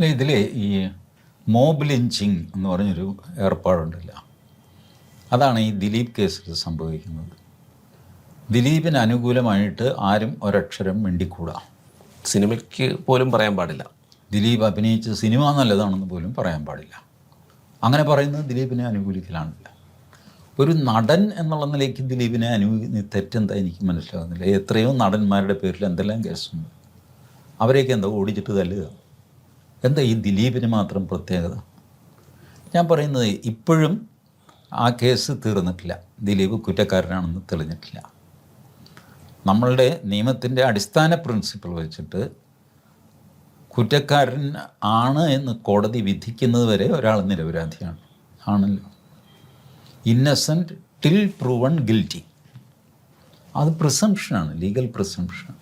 അല്ല ഇതിൽ ഈ മോബ് ലിഞ്ചിങ് എന്ന് പറഞ്ഞൊരു ഏർപ്പാടുണ്ടല്ല. അതാണ് ഈ ദിലീപ് കേസിൽ സംഭവിക്കുന്നത്. ദിലീപിന് അനുകൂലമായിട്ട് ആരും ഒരക്ഷരം മിണ്ടിക്കൂടാ. സിനിമയ്ക്ക് പോലും പറയാൻ പാടില്ല. ദിലീപ് അഭിനയിച്ച സിനിമ നല്ലതാണെന്ന് പോലും പറയാൻ പാടില്ല. അങ്ങനെ പറയുന്നത് ദിലീപിനെ അനുകൂലിക്കലാണില്ല. ഒരു നടൻ എന്നുള്ള നിലയ്ക്ക് ദിലീപിനെ അനുകൂലി തെറ്റെന്താ എനിക്ക് മനസ്സിലാകുന്നില്ല എത്രയോ നടന്മാരുടെ പേരിൽ എന്തെല്ലാം കേസുണ്ട്. അവരെയൊക്കെ എന്താ ഓടിച്ചിട്ട് തല്ലുക. എന്താ ഈ ദിലീപിന് മാത്രം പ്രത്യേകത? ഞാൻ പറയുന്നത് ഇപ്പോഴും ആ കേസ് തീർന്നിട്ടില്ല. ദിലീപ് കുറ്റക്കാരനാണെന്ന് തെളിഞ്ഞിട്ടില്ല. നമ്മളുടെ നിയമത്തിന്റെ അടിസ്ഥാന പ്രിൻസിപ്പിൾ വെച്ചിട്ട് കുറ്റക്കാരൻ ആണ് എന്ന് കോടതി വിധിക്കുന്നത് വരെ ഒരാൾ നിരപരാധിയാണ്. ആണല്ലോ. ഇന്നസെന്റ് ടിൽ പ്രൂവൺ ഗിൽറ്റി അത് പ്രിസംഷനാണ് ലീഗൽ പ്രിസംഷൻ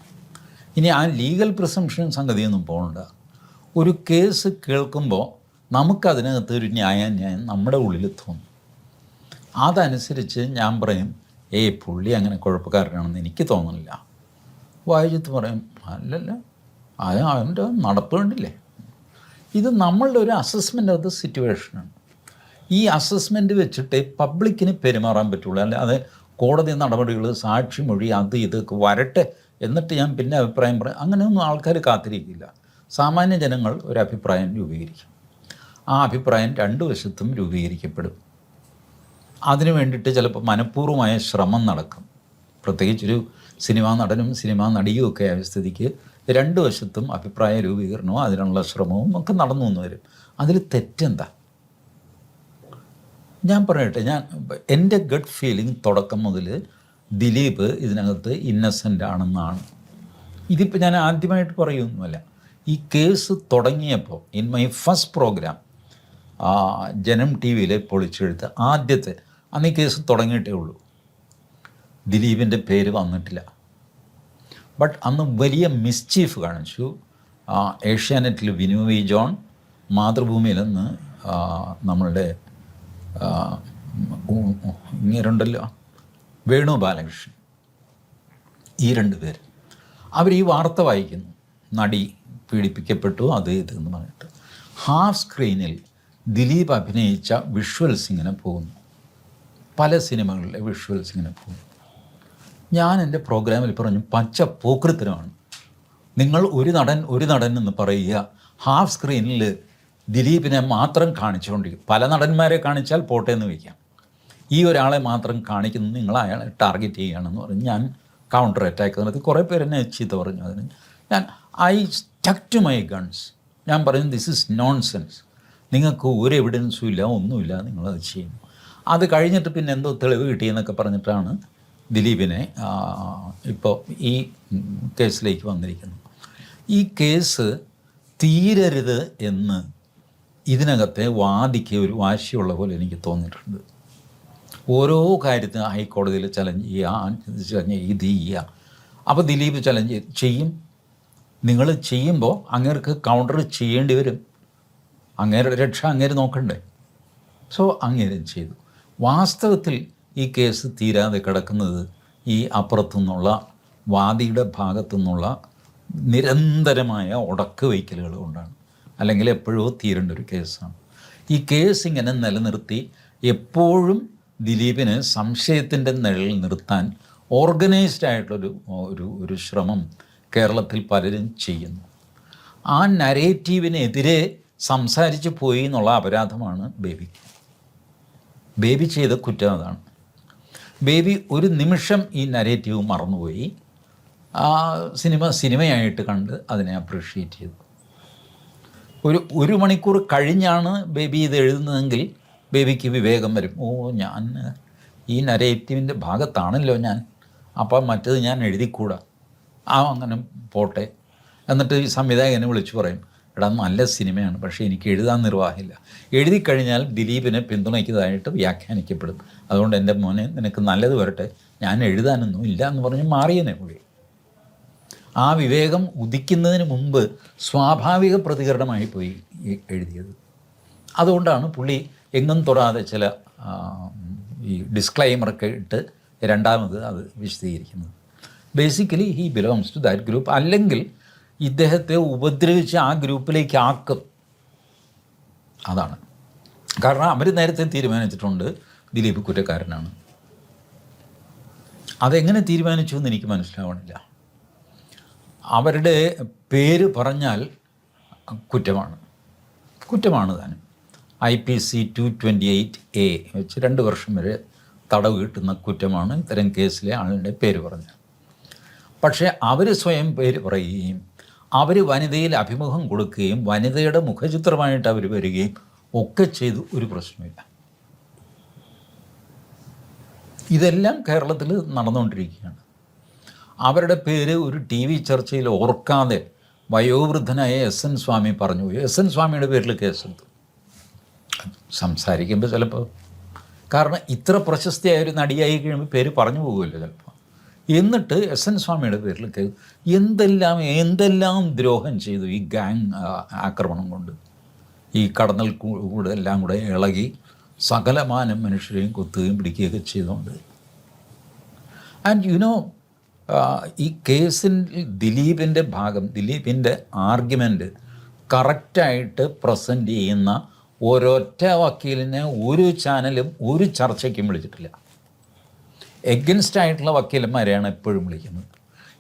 ഇനി ആ ലീഗൽ പ്രിസംഷൻ സംഗതിയൊന്നും പോകണ്ട. ഒരു കേസ് കേൾക്കുമ്പോൾ നമുക്കതിനകത്ത് ഒരു ന്യായം ന്യായാന്യായം നമ്മുടെ ഉള്ളിൽ തോന്നും. അതനുസരിച്ച് ഞാൻ പറയും ഏയ് പുള്ളി അങ്ങനെ കുഴപ്പക്കാരനാണെന്ന് എനിക്ക് തോന്നുന്നില്ല വായിച്ചിട്ട് പറയും അല്ലല്ല അത് അവന്റെ നടപ്പ് കണ്ടില്ലേ? ഇത് നമ്മളുടെ ഒരു അസസ്മെന്റ് ഓഫ് ദ സിറ്റുവേഷനാണ് ഈ അസസ്മെന്റ് വെച്ചിട്ട് പബ്ലിക്കിന് പെരുമാറാൻ പറ്റുള്ളൂ. അല്ലാതെ കോടതി നടപടികൾ സാക്ഷിമൊഴി അത് ഇതൊക്കെ വരട്ടെ എന്നിട്ട് ഞാൻ പിന്നെ അഭിപ്രായം പറയാം. അങ്ങനെയൊന്നും ആൾക്കാർ കാത്തിരിക്കില്ല. സാമാന്യ ജനങ്ങൾ ഒരു അഭിപ്രായം രൂപീകരിക്കും. ആ അഭിപ്രായം രണ്ടു വശത്തും രൂപീകരിക്കപ്പെടും. അതിനു വേണ്ടിയിട്ട് ചിലപ്പോൾ മനഃപൂർവമായ ശ്രമം നടക്കും. പ്രത്യേകിച്ചൊരു സിനിമാ നടനും സിനിമാ നടിയും ഒക്കെ ആയ സ്ഥിതിക്ക് രണ്ട് വശത്തും അഭിപ്രായ രൂപീകരണവും അതിനുള്ള ശ്രമവും ഒക്കെ നടന്നു വന്നു വരും. അതിൽ തെറ്റെന്താ? ഞാൻ പറയട്ടെ ഞാൻ എന്റെ ഗഡ് ഫീലിംഗ് തുടക്കം മുതൽ ദിലീപ് ഇതിനകത്ത് ഇന്നസെന്റ് ആണെന്നാണ്. ഇതിപ്പോൾ ഞാൻ ആദ്യമായിട്ട് പറയുമൊന്നുമല്ല ഈ കേസ് തുടങ്ങിയപ്പോൾ in my first programme Janam T വിയിൽ പൊളിച്ചെഴുത്ത് ആദ്യത്തെ അന്ന് ഈ കേസ് തുടങ്ങിയിട്ടേ ഉള്ളൂ. ദിലീപിന്റെ പേര് വന്നിട്ടില്ല. ബട്ട് അന്ന് വലിയ മിസ്ചീഫ് കാണിച്ചു. ഏഷ്യാനെറ്റിൽ വിനു വി ജോൺ ആ, നമ്മളുടെ ഇങ്ങേരുണ്ടല്ലോ വേണു ബാലകൃഷ്ണൻ. ഈ രണ്ട് പേര്. അവർ ഈ വാർത്ത വായിക്കുന്നു. നടി പീഡിപ്പിക്കപ്പെട്ടു അത് ഇത് എന്ന് പറഞ്ഞിട്ട്. ഹാഫ് സ്ക്രീനിൽ ദിലീപ് അഭിനയിച്ച വിഷ്വൽസ് ഇങ്ങനെ പോകുന്നു. പല സിനിമകളിലെ വിഷ്വൽസ് ഇങ്ങനെ പോകുന്നു. ഞാൻ എന്റെ പ്രോഗ്രാമിൽ പറഞ്ഞു പച്ച പോക്കൃത്തരമാണ് നിങ്ങൾ ഒരു നടൻ ഒരു നടൻ എന്ന് പറയുക ഹാഫ് സ്ക്രീനിൽ ദിലീപിനെ മാത്രം കാണിച്ചുകൊണ്ടിരിക്കും. പല നടന്മാരെ കാണിച്ചാൽ പോട്ടെ എന്ന് വയ്ക്കാം. ഈ ഒരാളെ മാത്രം കാണിക്കുന്നത് നിങ്ങൾ അയാളെ ടാർഗറ്റ് ചെയ്യുകയാണെന്ന് പറഞ്ഞ് ഞാൻ കൗണ്ടർ അറ്റാക്ക് നടത്തി കുറേ പേര് എന്നെ ചീത്ത പറഞ്ഞു. അതിന് ഞാൻ I stuck to my guns ഞാൻ പറയുന്നത് ദിസ് ഇസ് നോൺ സെൻസ് നിങ്ങൾക്ക് ഒരു എവിഡൻസും ഇല്ല ഒന്നുമില്ല നിങ്ങളത് ചെയ്യുന്നു. അത് കഴിഞ്ഞിട്ട് പിന്നെ എന്തോ തെളിവ് കിട്ടിയെന്നൊക്കെ പറഞ്ഞിട്ടാണ് ദിലീപിനെ ഇപ്പോൾ ഈ കേസിലേക്ക് വന്നിരിക്കുന്നത്. ഈ കേസ് തീരരുത് എന്ന് ഇതിനകത്തെ വാദിക്ക് ഒരു വാശിയുള്ള പോലെ എനിക്ക് തോന്നിയിട്ടുണ്ട്. ഓരോ കാര്യത്തിനും ഹൈക്കോടതിയിൽ ചലഞ്ച് ചെയ്യുക ചലഞ്ച് ഇത് ചെയ്യുക അപ്പോൾ ദിലീപ് ചലഞ്ച് ചെയ്യും. നിങ്ങൾ ചെയ്യുമ്പോൾ അങ്ങേർക്ക് കൗണ്ടർ ചെയ്യേണ്ടി വരും. അങ്ങേരുടെ രക്ഷ അങ്ങേര് നോക്കണ്ടേ. സോ അങ്ങേരും ചെയ്തു. വാസ്തവത്തിൽ ഈ കേസ് തീരാതെ കിടക്കുന്നത് ഈ അപ്പുറത്തു നിന്നുള്ള വാദിയുടെ ഭാഗത്തു നിന്നുള്ള നിരന്തരമായ ഉടക്ക് വയ്ക്കലുകൾ കൊണ്ടാണ്. അല്ലെങ്കിൽ എപ്പോഴോ തീരേണ്ട ഒരു കേസാണ്. ഈ കേസ് ഇങ്ങനെ നിലനിർത്തി എപ്പോഴും ദിലീപിന് സംശയത്തിന്റെ നിഴൽ നിർത്താൻ ഓർഗനൈസ്ഡ് ആയിട്ടുള്ളൊരു ഒരു ഒരു ശ്രമം കേരളത്തിൽ പലരും ചെയ്യുന്നു. ആ നരേറ്റീവിനെതിരെ സംസാരിച്ച് പോയി എന്നുള്ള അപരാധമാണ് ബേബിക്ക് ബേബി ചെയ്ത കുറ്റം അതാണ്. ബേബി ഒരു നിമിഷം ഈ നരേറ്റീവ് മറന്നുപോയി. ആ സിനിമ സിനിമയായിട്ട് കണ്ട് അതിനെ അപ്രീഷിയേറ്റ് ചെയ്തു. ഒരു ഒരു മണിക്കൂർ കഴിഞ്ഞാണ് ബേബി ഇത് എഴുതുന്നതെങ്കിൽ ബേബിക്ക് വിവേകം വരും. ഓ ഞാൻ ഈ നരേറ്റീവിന്റെ ഭാഗത്താണല്ലോ ഞാൻ. അപ്പം മറ്റത് ഞാൻ എഴുതിക്കൂടാ. ആ അങ്ങനെ പോട്ടെ. എന്നിട്ട് ഈ സംവിധായകനെ വിളിച്ചു പറയും എടാ നല്ല സിനിമയാണ് പക്ഷേ എനിക്ക് എഴുതാൻ നിർവാഹമില്ല. എഴുതി കഴിഞ്ഞാൽ ദിലീപിനെ പിന്തുണയ്ക്കുന്നതായിട്ട് വ്യാഖ്യാനിക്കപ്പെടും. അതുകൊണ്ട് എന്റെ മോനെ നിനക്ക് നല്ലത് വരട്ടെ. ഞാൻ എഴുതാനൊന്നും ഇല്ല എന്ന് പറഞ്ഞ് മാറിയനെ പുള്ളി ആ വിവേകം ഉദിക്കുന്നതിന് മുമ്പ് സ്വാഭാവിക പ്രതികരണമായി പോയി എഴുതിയത്. അതുകൊണ്ടാണ് പുള്ളി എങ്ങും തൊടാതെ ചില ഈ ഡിസ്ക്ലൈമറൊക്കെ ഇട്ട് രണ്ടാമത് അത് വിശദീകരിക്കുന്നത്. Basically he belongs to that group അല്ലെങ്കിൽ ഇദ്ദേഹത്തെ ഉപദ്രവിച്ച് ആ ഗ്രൂപ്പിലേക്ക് ആക്കും. അതാണ്. കാരണം അവർ നേരത്തെ തീരുമാനിച്ചിട്ടുണ്ട് ദിലീപ് കുറ്റക്കാരനാണ്. അതെങ്ങനെ തീരുമാനിച്ചു എന്ന് എനിക്ക് മനസ്സിലാവണില്ല. അവരുടെ പേര് പറഞ്ഞാൽ കുറ്റമാണ്. കുറ്റമാണ് താനും I P C two twenty eight A വെച്ച് രണ്ട് വർഷം വരെ തടവ് കിട്ടുന്ന കുറ്റമാണ് ഇത്തരം കേസിലെ ആളുടെ പേര് പറഞ്ഞത്. പക്ഷേ അവർ സ്വയം പേര് പറയുകയും അവർ വനിതയിൽ അഭിമുഖം കൊടുക്കുകയും വനിതയുടെ മുഖചിത്രമായിട്ട് അവർ വരികയും ഒക്കെ ചെയ്തു ഒരു പ്രശ്നമില്ല. ഇതെല്ലാം കേരളത്തിൽ നടന്നുകൊണ്ടിരിക്കുകയാണ്. അവരുടെ പേര് ഒരു ടി വി ചർച്ചയിൽ ഓർക്കാതെ വയോവൃദ്ധനായ എസ് എൻ സ്വാമി പറഞ്ഞു. എസ് എൻ സ്വാമിയുടെ പേരിൽ കേസെടുത്തു. സംസാരിക്കുമ്പോൾ ചിലപ്പോൾ കാരണം ഇത്ര പ്രശസ്തിയായ ഒരു നടിയായി കഴിയുമ്പോൾ പേര് പറഞ്ഞു പോകുമല്ലോ ചിലപ്പോൾ. എന്നിട്ട് എസ് എൻ സ്വാമിയുടെ പേരിൽ എന്തെല്ലാം എന്തെല്ലാം ദ്രോഹം ചെയ്തു ഈ ഗാങ് ആക്രമണം കൊണ്ട്? ഈ കടന്നൽ കൂടെ എല്ലാം കൂടെ ഇളകി സകലമാനം മനുഷ്യരെയും കൊത്തുകയും പിടിക്കുകയൊക്കെ ചെയ്തുകൊണ്ട്. ആൻഡ് യുനോ ഈ കേസിൽ ദിലീപിന്റെ ഭാഗം ദിലീപിന്റെ ആർഗ്യുമെന്റ് കറക്റ്റായിട്ട് പ്രസന്റ് ചെയ്യുന്ന ഒരൊറ്റ വക്കീലിനെ ഒരു ചാനലും ഒരു ചർച്ചയ്ക്കും വിളിച്ചിട്ടില്ല. എഗൻസ്റ്റ് ആയിട്ടുള്ള വക്കീലന്മാരെയാണ് എപ്പോഴും വിളിക്കുന്നത്.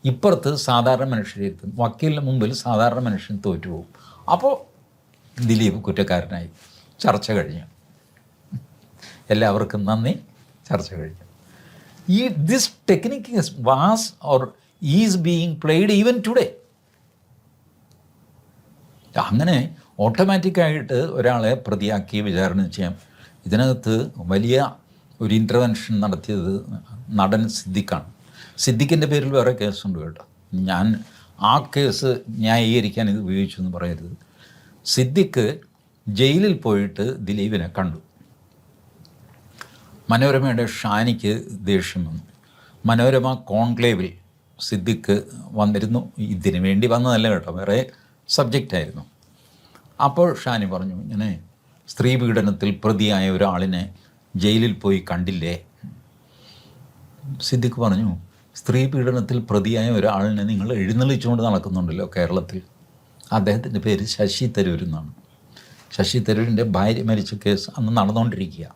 ഇപ്പുറത്ത് സാധാരണ മനുഷ്യരെ എത്തും വക്കീലിന് മുമ്പിൽ സാധാരണ മനുഷ്യൻ തോറ്റുപോകും അപ്പോൾ ദിലീപ് കുറ്റക്കാരനായി. ചർച്ച കഴിഞ്ഞു. എല്ലാവർക്കും നന്ദി. ചർച്ച കഴിഞ്ഞു. ഈ this technique was or is being played even today അങ്ങനെ ഓട്ടോമാറ്റിക്കായിട്ട് ഒരാളെ പ്രതിയാക്കി വിചാരണ ചെയ്യാം. ഇതിനകത്ത് വലിയ ഒരു ഇന്റർവെൻഷൻ നടത്തിയത് നടൻ സിദ്ദിഖാണ്. സിദ്ദിഖിന്റെ പേരിൽ വേറെ കേസുണ്ട് കേട്ടോ. ഞാൻ ആ കേസ് ന്യായീകരിക്കാൻ ഇത് ഉപയോഗിച്ചു എന്ന് പറയരുത്. സിദ്ദിഖ് ജയിലിൽ പോയിട്ട് ദിലീപിനെ കണ്ടു. മനോരമയുടെ ഷാനിക്ക് ദേഷ്യം വന്നു. മനോരമ കോൺക്ലേവിൽ സിദ്ദിഖ് വന്നിരുന്നു. ഇതിനു വേണ്ടി വന്നതല്ല കേട്ടോ വേറെ സബ്ജക്റ്റായിരുന്നു അപ്പോൾ ഷാനി പറഞ്ഞു ഇങ്ങനെ സ്ത്രീ പീഡനത്തിൽ പ്രതിയായ ഒരാളിനെ ജയിലിൽ പോയി കണ്ടില്ലേ? സിദ്ദിഖ് പറഞ്ഞു സ്ത്രീ പീഡനത്തിൽ പ്രതിയായ ഒരാളിനെ നിങ്ങൾ എഴുന്നള്ളിച്ചുകൊണ്ട് നടക്കുന്നുണ്ടല്ലോ കേരളത്തിൽ. അദ്ദേഹത്തിന്റെ പേര് ശശി തരൂർ എന്നാണ്. ശശി തരൂരിന്റെ ഭാര്യ മരിച്ച കേസ് അന്ന് നടന്നുകൊണ്ടിരിക്കുക.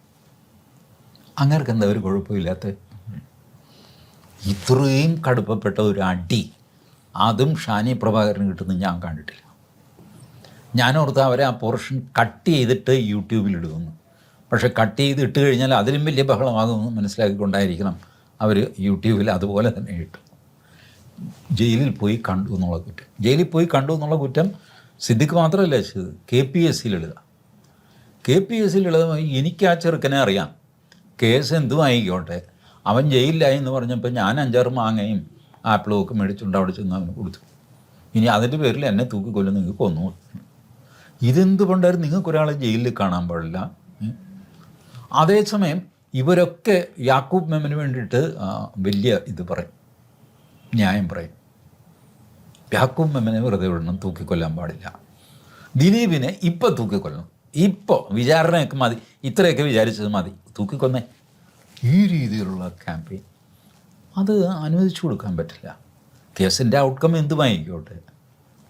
അങ്ങേർക്ക് എന്താ ഒരു കുഴപ്പമില്ലാത്ത? ഇത്രയും കടുപ്പപ്പെട്ട ഒരു അടി. അതും ഷാനി പ്രഭാകരന് കിട്ടുന്നത് ഞാൻ കണ്ടിട്ടില്ല. ഞാൻ ഓർത്ത് അവരെ ആ പോർഷൻ കട്ട് ചെയ്തിട്ട് യൂട്യൂബിലിടുന്നു പക്ഷേ കട്ട് ചെയ്ത് ഇട്ട് കഴിഞ്ഞാൽ അതിലും വലിയ ബഹളമാകുമെന്ന് മനസ്സിലാക്കിക്കൊണ്ടായിരിക്കണം അവർ യൂട്യൂബിൽ അതുപോലെ തന്നെ ഇട്ടു. ജയിലിൽ പോയി കണ്ടു എന്നുള്ള കുറ്റം. ജയിലിൽ പോയി കണ്ടു എന്നുള്ള കുറ്റം സിദ്ദിഖ് മാത്രമല്ല ചെയ്തത്. കെ പി എസ് സിയിൽ എഴുതാം. കെ പി എസ് സിയിൽ എഴുതാൻ എനിക്ക് ആ ചെറുക്കനെ അറിയാം. കേസ് എന്തും ആയിക്കോട്ടെ അവൻ ജയിലിലായി എന്ന് പറഞ്ഞപ്പോൾ ഞാൻ അഞ്ചാറ് മാങ്ങയും ആപ്പിളും ഒക്കെ മേടിച്ചുകൊണ്ട് അവിടെ ചെന്ന് അവന് കൊടുത്തു. ഇനി അതിന്റെ പേരിൽ എന്നെ തൂക്കിക്കൊല്ലും നിങ്ങൾക്ക് കൊന്നു. ഇതെന്തുകൊണ്ടായിരുന്നു നിങ്ങൾക്ക് ഒരാളെ ജയിലിൽ കാണാൻ പാടില്ല. അതേസമയം ഇവരൊക്കെ യാക്കൂബ് മെമ്മിന് വേണ്ടിയിട്ട് വലിയ ഇത് പറയും. ന്യായം പറയും. യാക്കൂബ് മെമ്മിനെ വെറുതെ വിടണം തൂക്കിക്കൊല്ലാൻ പാടില്ല. ദിലീപിനെ ഇപ്പം തൂക്കിക്കൊല്ലണം. ഇപ്പോൾ വിചാരണയൊക്കെ മതി. ഇത്രയൊക്കെ വിചാരിച്ചത് മതി. തൂക്കിക്കൊന്നേ. ഈ രീതിയിലുള്ള ക്യാമ്പയിൻ അത് അനുവദിച്ചു കൊടുക്കാൻ പറ്റില്ല. കേസിന്റെ ഔട്ട്കം എന്തുമായിക്കോട്ടെ.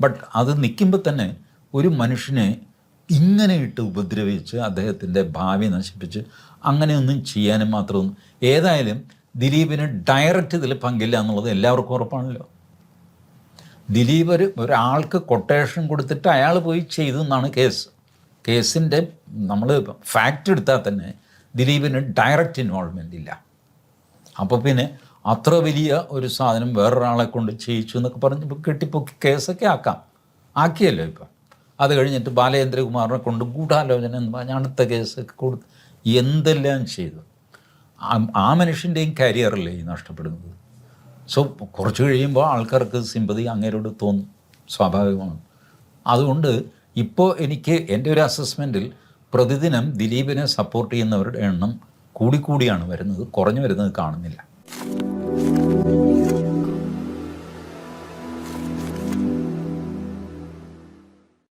ബട്ട് അത് നിൽക്കുമ്പോൾ തന്നെ ഒരു മനുഷ്യനെ ഇങ്ങനെ ഇട്ട് ഉപദ്രവിച്ച് അദ്ദേഹത്തിന്റെ ഭാവി നശിപ്പിച്ച് അങ്ങനെയൊന്നും ചെയ്യാനും മാത്രമൊന്നും ഏതായാലും ദിലീപിന് ഡയറക്റ്റ് ഇതിൽ പങ്കില്ല എന്നുള്ളത് എല്ലാവർക്കും ഉറപ്പാണല്ലോ. ദിലീപ് ഒരു ഒരാൾക്ക് കൊട്ടേഷൻ കൊടുത്തിട്ട് അയാൾ പോയി ചെയ്തു എന്നാണ് കേസ്. കേസിന്റെ നമ്മൾ ഫാക്റ്റ് എടുത്താൽ തന്നെ ദിലീപിന് ഡയറക്റ്റ് ഇൻവോൾവ്മെന്റ് ഇല്ല. അപ്പോൾ പിന്നെ അത്ര വലിയ ഒരു സാധനം വേറൊരാളെ കൊണ്ട് ചെയ്യിച്ചു എന്നൊക്കെ പറഞ്ഞ് കെട്ടിപ്പൊക്കി കേസൊക്കെ ആക്കാം. ആക്കിയല്ലോ ഇപ്പം. അത് കഴിഞ്ഞിട്ട് ബാലചന്ദ്രകുമാറിനെ കൊണ്ട് ഗൂഢാലോചന എന്ന് പറഞ്ഞാൽ അടുത്ത കേസ് കൊടുത്ത് എന്തെല്ലാം ചെയ്തു? ആ- മനുഷ്യന്റെയും കരിയറല്ലേ ഈ നഷ്ടപ്പെടുന്നത്? സോ കുറച്ച് കഴിയുമ്പോൾ ആൾക്കാർക്ക് സിമ്പതി അങ്ങേരോട് തോന്നും സ്വാഭാവികമാണ്. അതുകൊണ്ട് ഇപ്പോൾ എനിക്ക് എന്റെ ഒരു അസസ്മെന്റിൽ പ്രതിദിനം ദിലീപിനെ സപ്പോർട്ട് ചെയ്യുന്നവരുടെ എണ്ണം കൂടിക്കൂടിയാണ് വരുന്നത് കുറഞ്ഞു വരുന്നത് കാണുന്നില്ല.